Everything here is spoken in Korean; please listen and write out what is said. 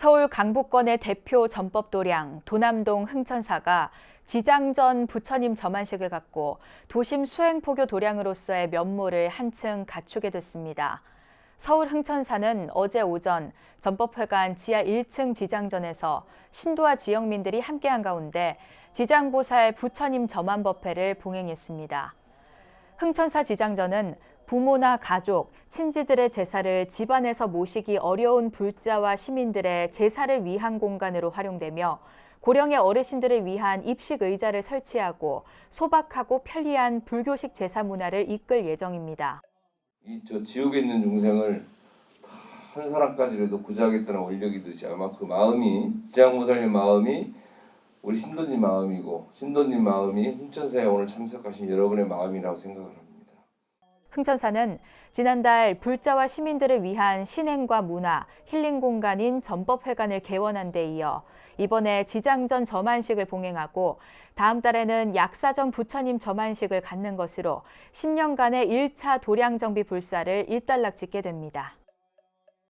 서울 강북권의 대표 전법 도량 도남동 흥천사가 지장전 부처님 점안식을 갖고 도심 수행포교 도량으로서의 면모를 한층 갖추게 됐습니다. 서울 흥천사는 어제 오전 전법회관 지하 1층 지장전에서 신도와 지역민들이 함께한 가운데 지장보살 부처님 점안법회를 봉행했습니다. 흥천사 지장전은 부모나 가족, 친지들의 제사를 집안에서 모시기 어려운 불자와 시민들의 제사를 위한 공간으로 활용되며 고령의 어르신들을 위한 입식 의자를 설치하고 소박하고 편리한 불교식 제사 문화를 이끌 예정입니다. 이 저 지옥에 있는 중생을 다한 사람까지라도 구제하겠다는 원력이듯이 아마 그 마음이 지장보살님 마음이 우리 신도님 마음이고 신도님 마음이 hun천사에 오늘 참석하신 여러분의 마음이라고 생각을 합니다. 흥천사는 지난달 불자와 시민들을 위한 신행과 문화, 힐링 공간인 전법회관을 개원한 데 이어 이번에 지장전 점안식을 봉행하고 다음 달에는 약사전 부처님 점안식을 갖는 것으로 10년간의 1차 도량정비 불사를 일단락 짓게 됩니다.